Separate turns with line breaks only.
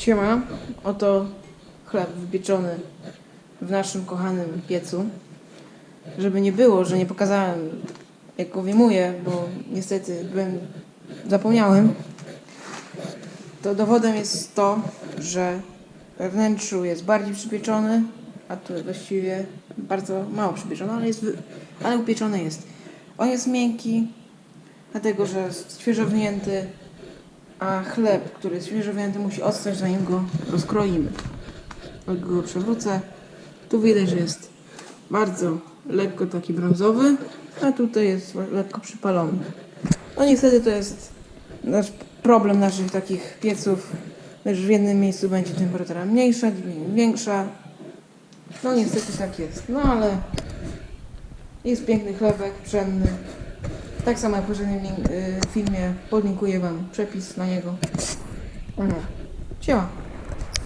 Siema, oto chleb wypieczony w naszym kochanym piecu. Żeby nie było, że nie pokazałem jak go wyjmuję, bo niestety byłem, zapomniałem, to dowodem jest to, że we wnętrzu jest bardziej przypieczony, a tu właściwie bardzo mało przypieczony, ale, jest, ale upieczony jest. On jest miękki, dlatego że jest świeżo wnięty, a chleb, który jest świeżo wzięty, musi odstać, zanim go rozkroimy. Jak go przewrócę, tu widać, że jest bardzo lekko taki brązowy, a tutaj jest lekko przypalony. No niestety to jest nasz problem naszych takich pieców, że w jednym miejscu będzie temperatura mniejsza, w drugim większa. No niestety tak jest. No ale jest piękny chlebek, pszenny. Tak samo jak w poprzednim y, filmie podlinkuję Wam przepis na niego. Mhm.